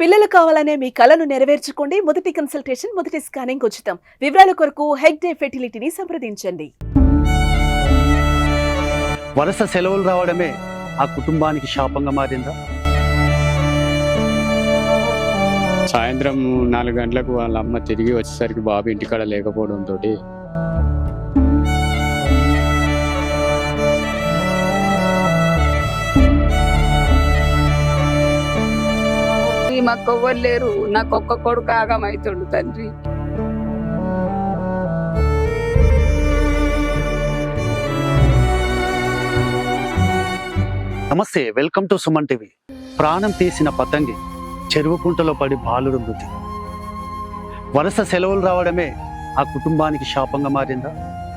పిల్లలు కావాలనే మీ కలను నెరవేర్చుకోండి. మొదటి కన్సల్టేషన్ మొదటి స్కానింగ్ ఉచితం. వివరాల కొరకు హెగ్ డే ఫెర్టిలిటీని సంప్రదించండి. వరుస సెలవులు రావడమే ఆ కుటుంబానికి శాపంగా మారిందా? సాయంత్రం నాలుగు గంటలకు వాళ్ళ అమ్మ తిరిగి వచ్చేసరికి బాబు ఇంటికాడ లేకపోవడంతో ఈ ఎవ్వరు లేరు. నాకు ఒక్క కొడుకు ఆగమైతుండు తండ్రి. నమస్తే వెల్కమ్ టు సుమన్ టీవీ. ప్రాణం తీసిన పతంగి చెరువు కుంటలో పడి బాలుడు మృతి. వరుస సెలవులు రావడమే ఆ కుటుంబానికి శాపంగా మారిందా?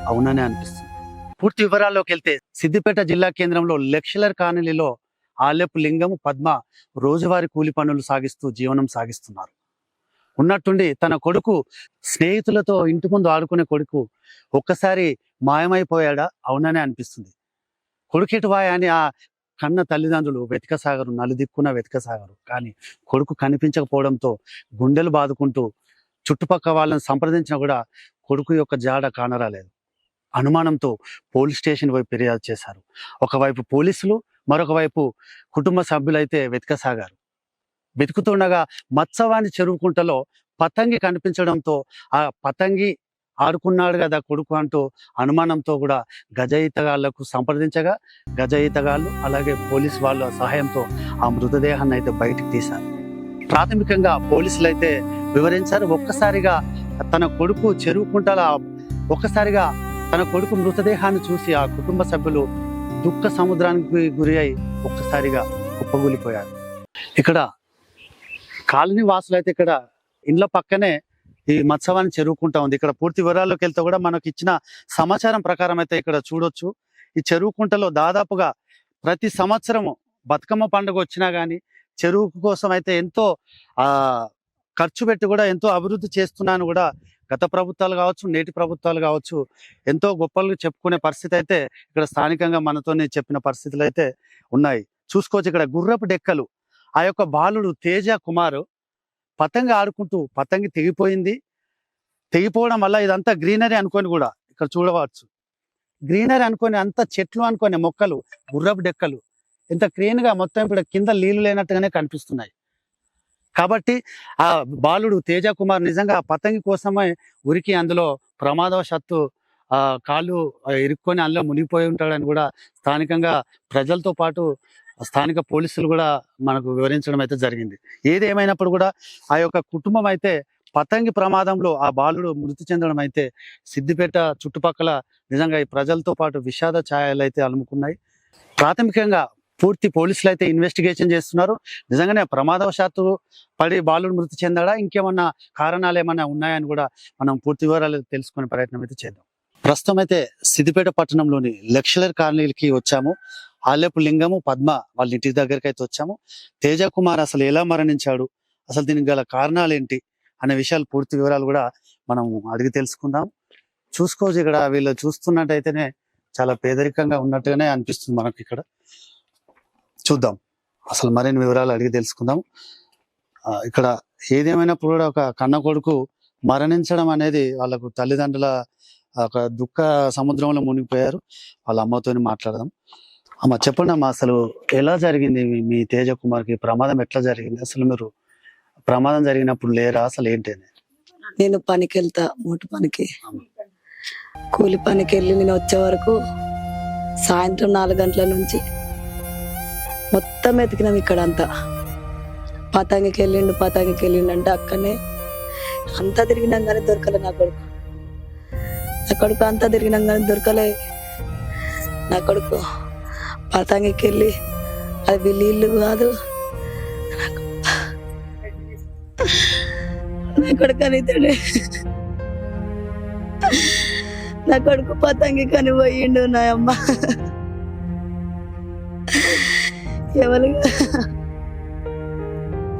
అవుననే అనిపిస్తుంది. పూర్తి వివరాల్లోకి వెళ్తే సిద్దిపేట జిల్లా కేంద్రంలో లెక్చలర్ కాలనీలో ఆలెపు లింగము పద్మ రోజువారి కూలి పనులు సాగిస్తూ జీవనం సాగిస్తున్నారు. ఉన్నట్టుండి తన కొడుకు స్నేహితులతో ఇంటి ముందు ఆడుకునే కొడుకు ఒక్కసారి మాయమైపోయాడా? అవుననే అనిపిస్తుంది. కొడుకిటువాయ అని ఆ కన్న తల్లిదండ్రులు వెతకసాగరు నలుదిక్కున వెతకసాగరు. కానీ కొడుకు కనిపించకపోవడంతో గుండెలు బాదుకుంటూ చుట్టుపక్క వాళ్ళని సంప్రదించినా కూడా కొడుకు యొక్క జాడ కానరాలేదు. అనుమానంతో పోలీస్ స్టేషన్ వైపు ఫిర్యాదు చేశారు. ఒకవైపు పోలీసులు మరొక వైపు కుటుంబ సభ్యులైతే వెతకసాగారు. వెతుకుతుండగా మత్సవాని చెరువుకుంటలో పతంగి కనిపించడంతో ఆ పతంగి ఆడుకున్నాడు కదా కొడుకు అంటూ అనుమానంతో కూడా గజ ఈతగాళ్ళకు సంప్రదించగా గజ ఈతగాళ్ళు అలాగే పోలీస్ వాళ్ళ సహాయంతో ఆ మృతదేహాన్ని అయితే బయటికి తీశారు. ప్రాథమికంగా పోలీసులు అయితే వివరించారు ఒక్కసారిగా తన కొడుకు చెరువుకుంటల ఒక్కసారిగా తన కొడుకు మృతదేహాన్ని చూసి ఆ కుటుంబ సభ్యులు దుఃఖ సముద్రానికి గురి అయి ఒక్కసారిగా కుప్పగూలిపోయారు. ఇక్కడ కాలనీ వాసులు అయితే ఇక్కడ ఇండ్ల పక్కనే ఈ మత్స్యవాన్ని చెరువుకుంటా ఉంది. ఇక్కడ పూర్తి వివరాల్లోకి వెళ్తే కూడా మనకి ఇచ్చిన సమాచారం ప్రకారం అయితే ఇక్కడ చూడొచ్చు. ఈ చెరువుకుంటలో దాదాపుగా ప్రతి సంవత్సరము బతుకమ్మ పండుగ వచ్చినా కానీ చెరువు కోసం అయితే ఎంతో ఆ ఖర్చు పెట్టి కూడా ఎంతో అభివృద్ధి చేస్తున్నాను కూడా గత ప్రభుత్వాలు కావచ్చు నేటి ప్రభుత్వాలు కావచ్చు ఎంతో గొప్పలు చెప్పుకునే పరిస్థితి అయితే ఇక్కడ స్థానికంగా మనతోనే చెప్పిన పరిస్థితులు అయితే ఉన్నాయి. చూసుకోవచ్చు ఇక్కడ గుర్రపు డెక్కలు. ఆ యొక్క బాలుడు తేజ కుమార్ పతంగి ఆడుకుంటూ పతంగి తెగిపోయింది. తెగిపోవడం వల్ల ఇదంతా గ్రీనరీ అనుకొని కూడా ఇక్కడ చూడవచ్చు. గ్రీనరీ అనుకొని అంత చెట్లు అనుకొని మొక్కలు గుర్రపు డెక్కలు. ఇంత క్లీన్గా మొత్తం ఇప్పుడు కింద నీళ్ళు లేనట్టుగానే కనిపిస్తున్నాయి. కాబట్టి ఆ బాలుడు తేజ కుమార్ నిజంగా ఆ పతంగి కోసమే ఉరికి అందులో ప్రమాదవశాత్తు ఆ కాళ్ళు ఇరుక్కొని అందులో మునిగిపోయి ఉంటాడని కూడా స్థానికంగా ప్రజలతో పాటు స్థానిక పోలీసులు కూడా మనకు వివరించడం అయితే జరిగింది. ఏది ఏమైనప్పుడు కూడా ఆ యొక్క కుటుంబం అయితే పతంగి ప్రమాదంలో ఆ బాలుడు మృతి చెందడం అయితే సిద్దిపేట చుట్టుపక్కల నిజంగా ఈ ప్రజలతో పాటు విషాద ఛాయలు అయితే అలుముకున్నాయి. ప్రాథమికంగా పూర్తి పోలీసులు అయితే ఇన్వెస్టిగేషన్ చేస్తున్నారు. నిజంగానే ప్రమాదవశాత్తు పడి బాలుడు మృతి చెందాడా? ఇంకేమన్నా కారణాలు ఏమైనా ఉన్నాయని కూడా మనం పూర్తి వివరాలు తెలుసుకునే ప్రయత్నం అయితే చేద్దాం. ప్రస్తుతం అయితే సిద్దిపేట పట్టణంలోని లక్షలర్ కాలనీలకి వచ్చాము. ఆలెపు లింగము పద్మ వాళ్ళ ఇంటి దగ్గరికి అయితే వచ్చాము. తేజ కుమార్ అసలు ఎలా మరణించాడు? అసలు దీనికి గల కారణాలు ఏంటి అనే విషయాలు పూర్తి వివరాలు కూడా మనం అడిగి తెలుసుకుందాం. చూసుకోవచ్చు ఇక్కడ వీళ్ళు చూస్తున్నట్టయితేనే చాలా పేదరికంగా ఉన్నట్టుగానే అనిపిస్తుంది మనకి ఇక్కడ. చూద్దాం. అసలు మరిన్ని వివరాలు అడిగి తెలుసుకుందాం. ఇక్కడ ఏదేమైనప్పుడు కూడా ఒక కన్న కొడుకు మరణించడం అనేది వాళ్ళకు తల్లిదండ్రుల ఒక దుఃఖ సముద్రంలో మునిగిపోయారు. వాళ్ళ అమ్మతోని మాట్లాడదాం. అమ్మ చెప్పండి అమ్మా అసలు ఎలా జరిగింది? మీ- తేజ కుమార్కి ప్రమాదం ఎట్లా జరిగింది? అసలు మీరు ప్రమాదం జరిగినప్పుడు లేరా? అసలు ఏంటి నేను పనికి వెళ్తా మూట పనికి. కూలి పనికి వెళ్ళి నేను వచ్చే వరకు సాయంత్రం నాలుగు గంటల నుంచి మొత్తం ఎతికినాం ఇక్కడ అంతా పాతాంగికి వెళ్ళిండు పాతాంగికి వెళ్ళిండు అంటే అక్కడనే అంతా తిరిగినాం కానీ దొరకలే నా కొడుకు. నా కొడుకు అంతా తిరిగినాం కానీ దొరకలే. నా కొడుకు పాతాంగికి వెళ్ళి అది వీళ్ళు ఇల్లు కాదు. నా కొడుకు అనితడే నా కొడుకు పతంగి కనిపోయిండు నా అమ్మ ఎవరు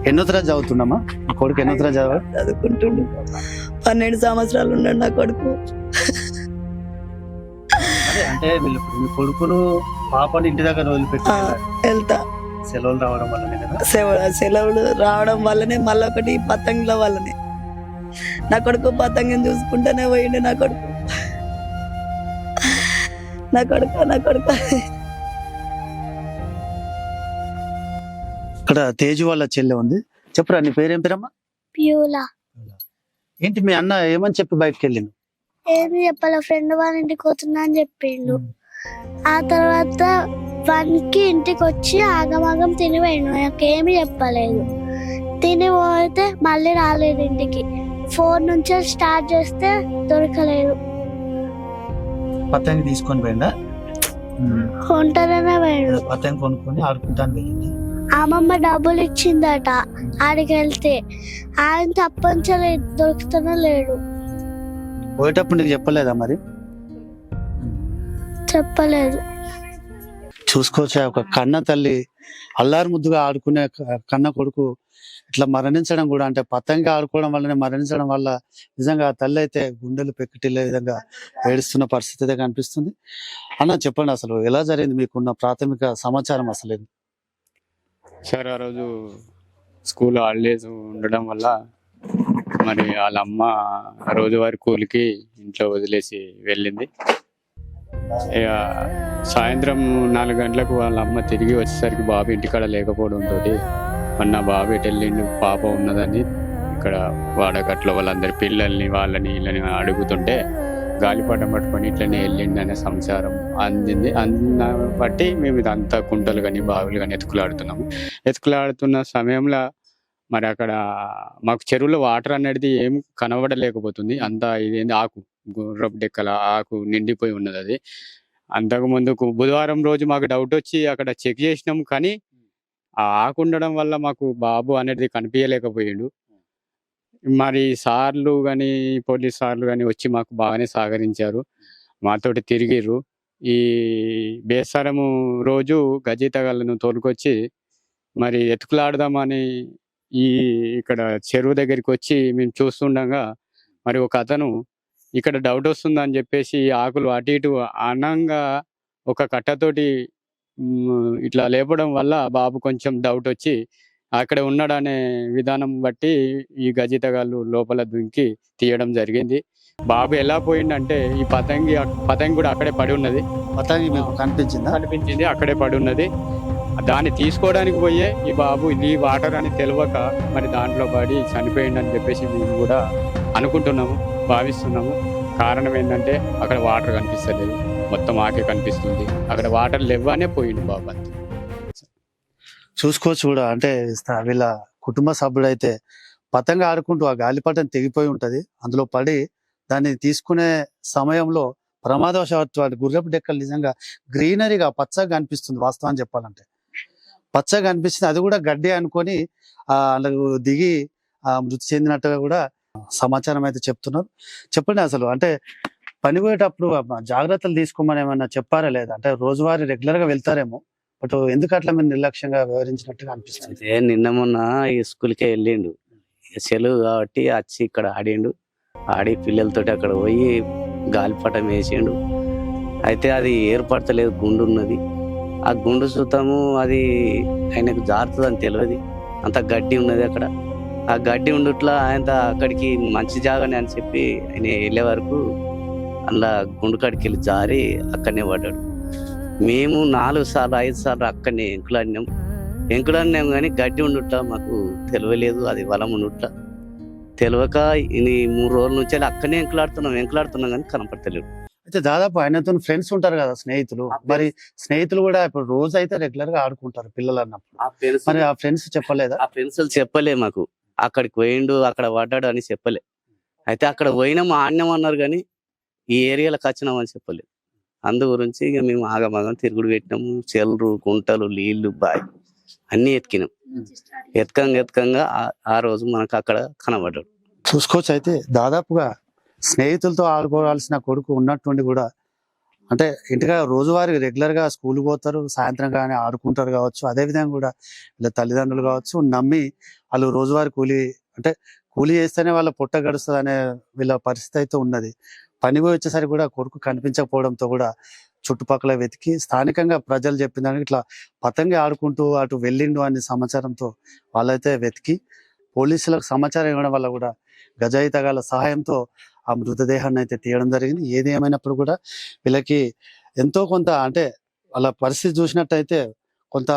ఎన్నో తరగతి చదువుతున్నామా? మీ కొడుకు ఎన్నో తరగతి చదవ? చదువుకుంటుండు. పన్నెండు సంవత్సరాలు ఉన్నాడు నా కొడుకు. అంటే వీళ్ళు మీ కొడుకును పాపని ఇంటి దగ్గర వదిలిపెట్టి వెళ్తా. సెలవులు రావడం వల్లనే కదా? సెలవు సెలవులు రావడం వల్లనే మళ్ళీ ఒకటి పతంగుల వల్లనే. నా కొడుకు పతంగం చూసుకుంటూనే పోయిండు నా కొడుకు. నా కొడుకు నా కొడుకు? ఇక్కడ తేజు వాళ్ళ చెల్లె ఉంది. చెప్పురా నీ పేరేం పేరమ్మా? ప్యూలా. ఏంటి మీ అన్న ఏమని చెప్పి బయటకు వెళ్ళిండు? ఏమి చెప్పాల ఫ్రెండ్ వాళ్ళ ఇంటికి పోతున్నా అని చెప్పిండు. ఆ తర్వాత వన్కి ఇంటికి వచ్చి ఆగమాగం తిని పోయిండు నాకేమి చెప్పలేదు. తిని పోతే మళ్ళీ రాలేదు ఇంటికి. ఫోన్ నుంచి స్టార్ట్ చేస్తే దొరకలేదు. పతంగి తీసుకొని పోయిందా ఒంటరినే పోయిండు. పతంగి కొనుక్కొని ఆడుకుంటాను వెళ్ళింది అమ్మమ్మ డబ్బులు ఇచ్చిందట ఆడికి వెళ్తే ఆయన తప్పనిసరి దొరుకుతూనే లేడు. పోయేటప్పుడు నీకు చెప్పలేదా మరి? చెప్పలేదు. చూసుకోవచ్చా ఒక కన్న తల్లి అల్లారు ముద్దుగా ఆడుకునే కన్న కొడుకు ఇట్లా మరణించడం కూడా అంటే పతంగి ఆడుకోవడం వల్లనే మరణించడం వల్ల నిజంగా ఆ తల్లి అయితే గుండెలు పెక్కటిల్లే విధంగా ఏడుస్తున్న పరిస్థితి అయితే కనిపిస్తుంది. అన్న చెప్పండి అసలు ఎలా జరిగింది? మీకున్న ప్రాథమిక సమాచారం అసలు? సార్ ఆ రోజు స్కూల్ హాలిడేస్ ఉండడం వల్ల మరి వాళ్ళ అమ్మ రోజువారి కూలికి ఇంట్లో వదిలేసి వెళ్ళింది. ఇక సాయంత్రం నాలుగు గంటలకు వాళ్ళ అమ్మ తిరిగి వచ్చేసరికి బాబు ఇంటికాడ లేకపోవడంతో మొన్న బాబు ఎటు వెళ్ళిండు పాప ఉన్నదని ఇక్కడ వాడకట్లో వాళ్ళందరి పిల్లల్ని వాళ్ళని వీళ్ళని అడుగుతుంటే గాలిపటం పట్టుకొని ఇట్లనే వెళ్ళిండు అనే సంసారం అందింది. అందిన బట్టి మేము ఇదంతా కుంటలు కానీ బావులు కానీ ఎత్తుకులాడుతున్నాము. ఎత్తుకులాడుతున్న సమయంలో మరి అక్కడ మాకు చెరువులో వాటర్ అనేది ఏం కనబడలేకపోతుంది. అంతా ఇదేంది ఆకు గుర్రపు డెక్కల ఆకు నిండిపోయి ఉన్నది అది. అంతకు ముందుకు బుధవారం రోజు మాకు డౌట్ వచ్చి అక్కడ చెక్ చేసినాం కానీ ఆ ఆకు ఉండడం వల్ల మాకు బాబు అనేది కనిపించలేకపోయిండు మరి సార్లు కానీ పోలీస్ సార్లు కానీ వచ్చి మాకు బాగానే సహకరించారు. మాతోటి తిరిగిర్రు. ఈ బేసారము రోజు గజీతగాళ్ళను తోలుకొచ్చి మరి ఎతుకులాడదామని ఈ ఇక్కడ చెరువు దగ్గరికి వచ్చి మేము చూస్తుండగా మరి ఒక అతను ఇక్కడ డౌట్ వస్తుందని చెప్పేసి ఆకులు అటు ఇటు అనంగా ఒక కట్టతోటి ఇట్లా లేపడం వల్ల బాబు కొంచెం డౌట్ వచ్చి అక్కడ ఉన్నాడనే విధానం బట్టి ఈ గజితగాళ్ళు లోపల దుంకి తీయడం జరిగింది. బాబు ఎలా పోయిండంటే ఈ పతంగి పతంగి కూడా అక్కడే పడి ఉన్నది. పతంగి కనిపించిందా? కనిపించింది అక్కడే పడి ఉన్నది. దాన్ని తీసుకోవడానికి పోయే ఈ బాబు ఈ వాటర్ అని తెలియక మరి దాంట్లో పడి చనిపోయిందని చెప్పేసి మేము కూడా అనుకుంటున్నాము భావిస్తున్నాము. కారణం ఏంటంటే అక్కడ వాటర్ కనిపిస్తలేదు. మొత్తం ఆకే కనిపిస్తుంది. అక్కడ వాటర్ లేవనే పోయింది బాబు అంతే. చూసుకోవచ్చు కూడా. అంటే వీళ్ళ కుటుంబ సభ్యుడైతే పతంగా ఆడుకుంటూ ఆ గాలిపటం తెగిపోయి ఉంటది. అందులో పడి దాన్ని తీసుకునే సమయంలో ప్రమాదవశాత్తు వాటి గుర్రపు డెక్కలు నిజంగా గ్రీనరీగా పచ్చగా అనిపిస్తుంది వాస్తవం చెప్పాలంటే. పచ్చగా అనిపిస్తుంది. అది కూడా గడ్డి అనుకొని ఆ అందులో దిగి ఆ మృతి చెందినట్టుగా కూడా సమాచారం అయితే చెప్తున్నారు. చెప్పండి అసలు. అంటే పని పోయేటప్పుడు జాగ్రత్తలు తీసుకోమని ఏమన్నా చెప్పారా లేదా? అంటే రోజువారీ రెగ్యులర్గా వెళ్తారేమో. బట్ ఎందుకు అట్లా మీరు నిర్లక్ష్యంగా వ్యవహరించినట్టుగా అనిపిస్తుంది? నిన్న మొన్న ఈ స్కూల్కే వెళ్ళిండు. సెలవు కాబట్టి వచ్చి ఇక్కడ ఆడిండు. ఆడి పిల్లలతోటి అక్కడ పోయి గాలిపటం వేసిండు. అయితే అది ఏర్పడతలేదు గుండు ఉన్నది. ఆ గుండు చూద్దాము అది ఆయనకు జారుతుందని తెలియదు అంత గడ్డి ఉన్నది అక్కడ. ఆ గడ్డి ఉండుట్లా ఆయన అక్కడికి మంచి జాగానే అని చెప్పి ఆయన వెళ్ళే వరకు అందులో గుండు కాడికి వెళ్ళి జారి అక్కడనే పడ్డాడు. మేము నాలుగు సార్లు ఐదు సార్లు అక్కడనే ఎంకులాడినాం ఎంకులాడినాం కానీ గడ్డి ఉండుట్లా మాకు తెలియలేదు అది వలం ఉండుట్లా తెలియక ఇది మూడు రోజుల నుంచి అక్కడనే ఎంకులాడుతున్నాం ఎంకులాడుతున్నాం కానీ కనపడతలేడు అయితే దాదాపు ఆయనతో ఫ్రెండ్స్ ఉంటారు కదా స్నేహితులు. మరి స్నేహితులు కూడా ఇప్పుడు రోజు అయితే రెగ్యులర్గా ఆడుకుంటారు పిల్లలు అన్నప్పుడు. మరి ఆ ఫ్రెండ్స్ చెప్పలేదా? ఆ పెన్సిల్ చెప్పలే మాకు. అక్కడికి పోయిండు అక్కడ పడ్డాడు అని చెప్పలే. అయితే అక్కడ పోయినాం ఆడినాం అన్నారు కానీ ఈ ఏరియాలోకి వచ్చినాం అని చెప్పలేదు. అందు గురించి ఇక మేము ఆగమాగం తిరుగుడు పెట్టినాము. చెల్లు గుంటలు నీళ్ళు బాయ్ అన్ని ఎతికినాం ఎతకంగా ఎతకంగా ఆ- రోజు మనకు అక్కడ కనబడ్డాడు. చూసుకోవచ్చు అయితే దాదాపుగా స్నేహితులతో ఆడుకోవాల్సిన కొడుకు ఉన్నట్టుండి కూడా అంటే ఇంటిగా రోజువారీ రెగ్యులర్గా స్కూల్ పోతారు సాయంత్రం కానీ ఆడుకుంటారు కావచ్చు. అదే విధంగా కూడా వీళ్ళ తల్లిదండ్రులు కావచ్చు నమ్మి వాళ్ళు రోజువారీ కూలి అంటే కూలి చేస్తేనే వాళ్ళ పొట్ట గడుస్తుంది అనే వీళ్ళ పరిస్థితి అయితే ఉన్నది. పని పోయి వచ్చేసరికి కూడా కొడుకు కనిపించకపోవడంతో కూడా చుట్టుపక్కల వెతికి స్థానికంగా ప్రజలు చెప్పిన దానికి ఇట్లా పతంగి ఆడుకుంటూ అటు వెళ్ళిండు అనే సమాచారంతో వాళ్ళైతే వెతికి పోలీసులకు సమాచారం ఇవ్వడం వల్ల కూడా గజాయితగాల సహాయంతో ఆ మృతదేహాన్ని అయితే తీయడం జరిగింది. ఏది ఏమైనప్పుడు కూడా వీళ్ళకి ఎంతో కొంత అంటే వాళ్ళ పరిస్థితి చూసినట్టయితే కొంత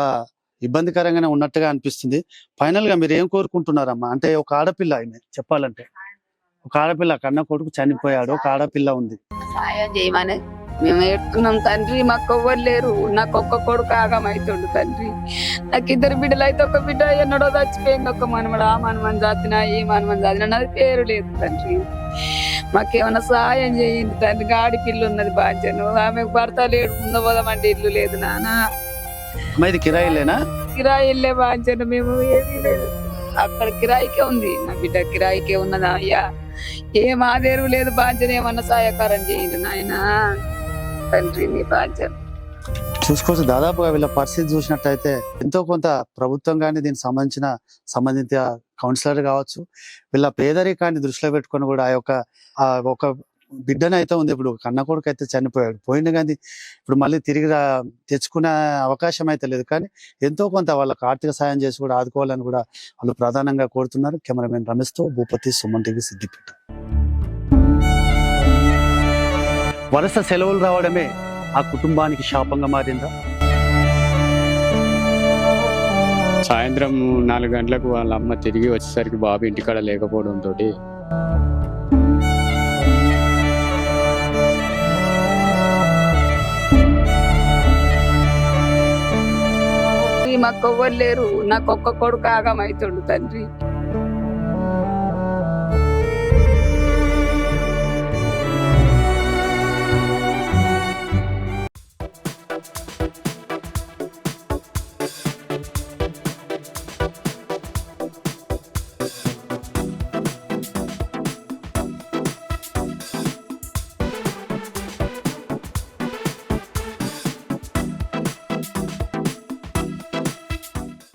ఇబ్బందికరంగానే ఉన్నట్టుగా అనిపిస్తుంది. ఫైనల్గా మీరు ఏం కోరుకుంటున్నారమ్మా? అంటే ఒక ఆడపిల్ల ఆమె చెప్పాలంటే. ఒక ఆడపిల్ల కన్న కొడుకు చనిపోయాడు ఒక ఆడపిల్ల ఉంది. సాయం చేయమని మేము ఎడుతున్నాం తండ్రి మాకు ఎవ్వరు లేరు. నాకు ఒక్క కొడుకు ఆగమైతుండు తండ్రి. నాకు ఇద్దరు బిడ్డలు అయితే ఒక బిడ్డ ఎన్నడో చచ్చిపోయింది ఒక మనమడు ఆ మనమని చదివినా ఈ మనమని చదివినా నాది పేరు లేదు తండ్రి. మాకేమైనా సహాయం చేయండి తండ్రి. గాడి పిల్ల ఉన్నది బాధ్యను. ఆమెకు భర్త లేడు పోదామంటే ఇల్లు లేదు నాన్న. అమ్మా ఇది కిరాయిలేనా కిరాయి బాధ్యత మేము ఏమీ లేదు. అక్కడ కిరాయికే ఉంది నా బిడ్డ కిరాయికే ఉన్నదా అయ్యా. ఏం ఆదేరు లేదు బాధ్యత ఏమన్నా సహాయకారం చేయండి నాయన. తండ్రి నీ బాధ్యత. చూసుకోవచ్చు దాదాపుగా వీళ్ళ పరిస్థితి చూసినట్టయితే ఎంతో కొంత ప్రభుత్వం కానీ దీనికి సంబంధించిన సంబంధిత కౌన్సిలర్ కావచ్చు వీళ్ళ పేదరికాన్ని దృష్టిలో పెట్టుకొని కూడా ఆ యొక్క ఒక బిడ్డన అయితే ఉంది. ఇప్పుడు కన్న కొడుకు అయితే చనిపోయాడు. పోయిన కానీ ఇప్పుడు మళ్ళీ తిరిగి రా- తెచ్చుకునే అవకాశం అయితే లేదు. కానీ ఎంతో కొంత వాళ్ళకి ఆర్థిక సాయం చేసి కూడా ఆదుకోవాలని కూడా వాళ్ళు ప్రధానంగా కోరుతున్నారు. కెమెరామెన్ రమేష్తో భూపతి సుమన్ టీవీ సిద్దిపేట. వరుస సెలవులు రావడమే ఆ కుటుంబానికి శాపంగా మారిందా? సాయంత్రం నాలుగు గంటలకు వాళ్ళ అమ్మ తిరిగి వచ్చేసరికి బాబు ఇంటికాడ లేకపోవడంతో మాకు ఎవ్వరు లేరు. నాకు ఒక్క కొడుకు ఆగమైతుండు తండ్రి.